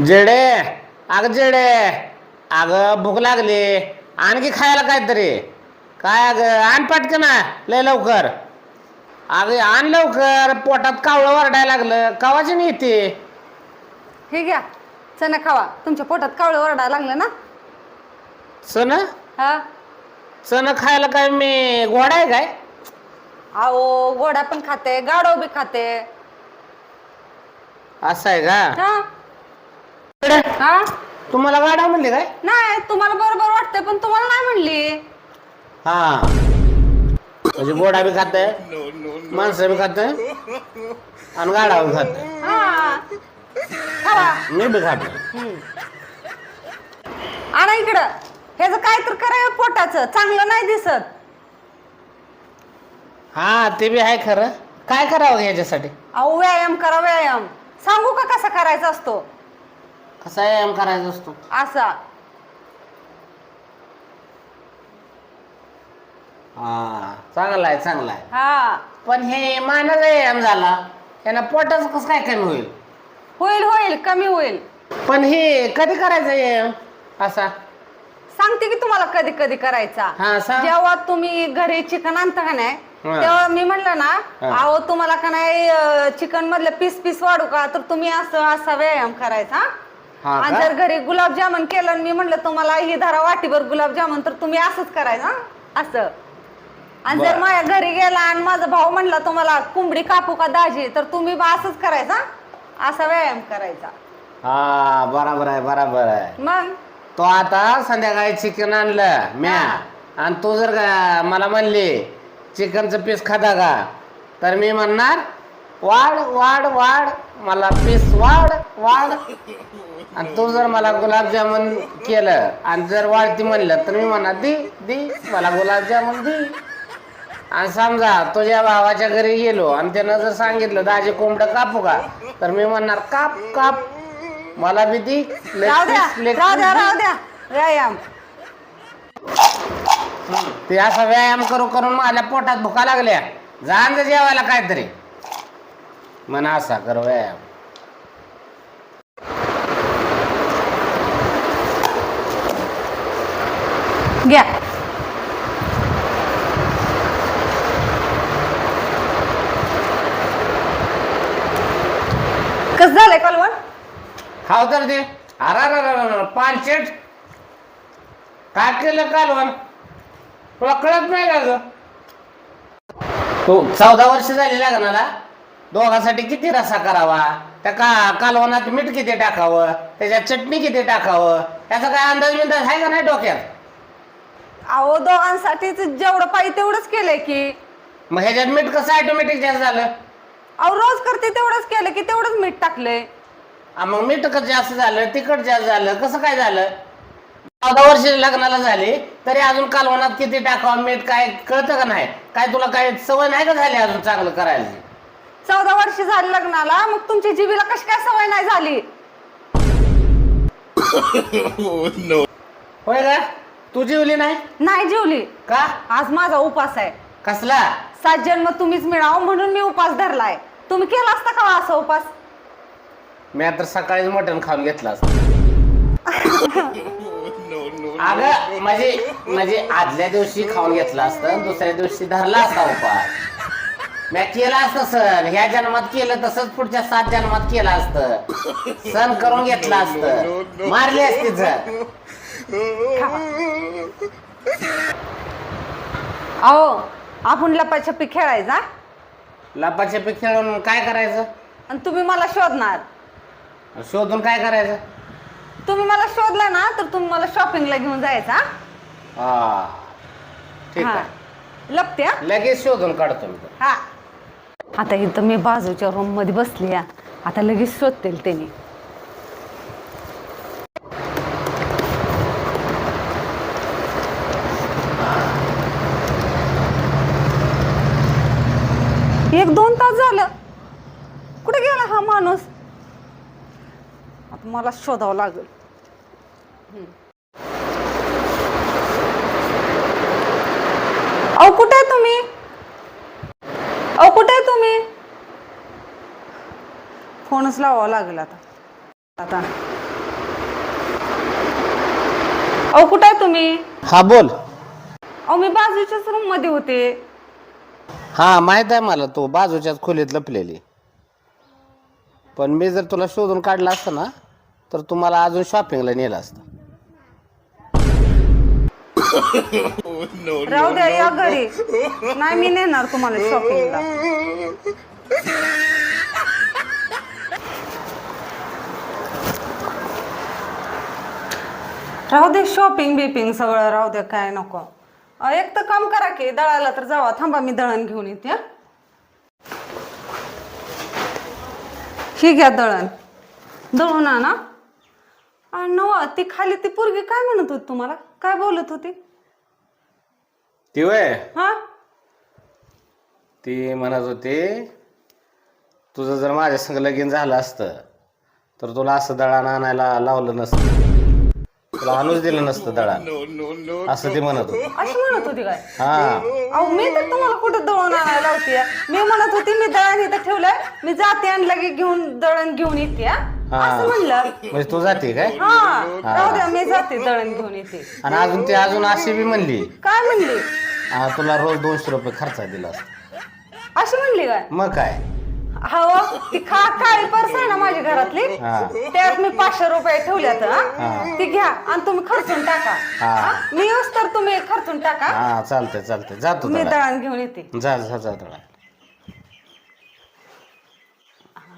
जेडे. अग जेडे. अगं भूक लागली. आणखी खायला काहीतरी. काय अगं आण पटकन. ना लय लवकर. अगं आण लवकर. पोटात कावळं वरडायला लागलं. कवाची नाही येते हे घ्या. चणा खावा. तुमच्या पोटात कावळं ओरडायला लागलं ना? चण? हा. चण खायला काय मी घोडा आहे काय? अहो गोडा पण खाते. गाडो बी खाते. असं आहे का? हा. हा? तुम्हाला गाडा म्हणले काय? नाही तुम्हाला बरोबर वाटतंय पण तुम्हाला नाही म्हणली. हा. म्हणजे गोडा बी खात माणसं बी खात आणि गाडा बी खात हा. मी बी खात आणा इकडं. ह्याचं काय तर करा पोटाचं. चांगलं नाही दिसत. हा ते बी आहे खरं. काय करावं याच्यासाठी अहो व्यायाम करा व्यायाम. सांगू का कसा करायचा असतो? कसा व्यायाम करायचा असतो? असा. हा चांगला आहे चांगला आहे. हा. पण हे मानाचा व्यायाम झाला यांना पोटाचं कसं काय कमी होईल? होईल होईल कमी होईल. पण हे कधी करायचं व्यायाम असा. सांगते की तुम्हाला कधी कधी करायचा. हा, सांग. जेव्हा तुम्ही घरी चिकन आणता का नाही हा. तेव्हा मी म्हणलं ना हा. अहो तुम्हाला का नाही चिकन मधले पीस पीस वाढू का? तर तुम्ही असं असा व्यायाम करायचा हा. आणि का? जर घरी गुलाबजामुन केलं आणि मी म्हणलं तुम्हाला ही धरा वाटीभर गुलाबजामुन तर तुम्ही असंच करायचं हा? असं आणि जर बरं. माझ्या घरी गेला आणि माझा भाऊ म्हणला तुम्हाला कोंबडी कापू का दाजी तर तुम्ही बा असंच करायचा हा? असा व्यायाम करायचा हा बराबर आहे बराबर आहे मग तो आता संध्याकाळी चिकन आणलं म्या आणि तू जर का मला म्हणली चिकनचं पीस खाता का तर मी म्हणणार वाढ वाढ वाढ. मला पीस वाढ वाढ. आणि तू जर मला गुलाबजामुन केलं आणि जर वाढती म्हणलं तर मी म्हणणार दी दी मला गुलाबजामुन दी. आणि समजा तुझ्या भावाच्या घरी गेलो आणि त्यानं जर सांगितलं दाजी कोंबडं कापू का? तर मी म्हणणार काप काप. मला बी दी राहू द्या राहू द्या राहू व्यायाम. ते असा व्यायाम करू करून माझ्या पोटात भुका लागल्या. जाण जेवायला काहीतरी. कर व्यायाम. घ्या. कस झालंय कलवण खाव तर ते अरा पानशेट काय केलं कालवण तुला कळत नाही का ग? तू चौदा वर्ष झाली लग्नाला दोघांसाठी किती रसा करावा? त्या का कालवणात मीठ किती टाकावं? त्याच्यात चटणी किती टाकावं? याचा काय अंदाज बिंदाज आहे का नाही डोक्यात? अहो दोघांसाठीच जेवढं पाहिजे तेवढंच केलंय की. मग ह्याच्यात मीठ कसं ऑटोमॅटिक जास्त झालं? अहो रोज करते तेवढंच केलं की तेवढंच मीठ टाकलंय. आ, मग मीठ कसं जास्त झालं? तिखट जास्त झालं? कसं काय झालं? चौदा वर्ष लग्नाला झाली तरी अजून कालवणात किती टाकावं? मीठ काय कळतं का नाही? काय तुला काय सवय नाही का झाली अजून चांगलं करायला? चौदा वर्ष झाली लग्नाला मग तुमच्या जीबीला कशी काय सवय नाही झाली? होय का तू जेवली नाही? नाही जेवली. का? आज माझा उपास आहे. कसला? सात जन्म तुम्हीच मिळावं म्हणून मी उपास धरलाय. तुम्ही केला असता का हो असा उपास? मी आता सकाळीच मटण खाऊन घेतला असतं. अगं म्हणजे म्हणजे आदल्या दिवशी खाऊन घेतला असतं दुसऱ्या दिवशी धरला असता उपास. मी केला असतं सण. ह्या जन्मात केलं तसंच पुढच्या सात जन्मात केलं असतं. सण करून घेतला असतं. मारली असती जर अहो आपण लपाछपी खेळायचा लपाछपी खेळून काय करायचं? आणि तुम्ही मला शोधणार. शोधून काय करायचं? तुम्ही मला शोधला ना तर तुम्ही मला शॉपिंगला घेऊन जायचा हा. ठीक हा. आहे. लपते हा? लगेच शोधून काढतो मी. हा. आता इथं मी बाजूच्या रूममध्ये बसली आता लगेच शोधतील त्यांनी. एक दोन तास झालं. कुठे गेला हा माणूस? आता मला शोधावं लागेल अहो कुठे आहे तुम्ही फोनच लावावा लागेल आता. आता. अहो कुठं आहे तुम्ही? हा बोल. अहो मी बाजूच्याच रूममध्ये होते. हा माहीत आहे मला तू बाजूच्याच खोलीत लपलेली. पण मी जर तुला शोधून काढलं असतं ना तर तुम्हाला अजून शॉपिंगला नेलं असतं. राहू द्या या घरी. नाही मी नेणार तुम्हाला शॉपिंगला राहू दे शॉपिंग बिपिंग सगळं राहू दे काय नको. एक तर काम करा की दळायला तर जावा. थांबा मी दळण घेऊन येते हं. घ्या दळण. दळून आणा. आणि नवा ती खाली ती पोरगी काय म्हणत होती तुम्हाला? काय बोलत होती? ती वय? हा? ती म्हणत होती तुझं जर माझ्या संग लगीन झालं असतं तर तुला असं दळण आणायला लावलं नसतं. तुला आणूच दिलं नसतं दळण असं ती म्हणत होती. अशी म्हणत होती काय? हा. अहो मी तर तुम्हाला कुठं दळण आणायला लावते? मी म्हणत होती मी दळण इथं ठेवलंय. मी जाते आणि लगे घेऊन दळण घेऊन येते हा? हा. असं म्हणलं. म्हणजे तू जाते काय? हा. राहू द्या मी जाते दळण घेऊन येते. आणि अजून ती अजून अशी बी म्हणली. काय म्हणली? तुला रोज दोनशे रुपये खर्च दिला असता. अशी म्हणली काय? मग काय? हो ती खा काळी पर्स आहे ना माझ्या घरातली. हा. त्यात मी पाचशे रुपये ठेवल्यात हा? ती घ्या आणि तुम्ही खर्चून टाका. हा. हा? मी येऊस तर तुम्ही खर्चून टाका. हा चालतंय चालतंय. जातो मी दळा दळण घेऊन येते. जा जा जा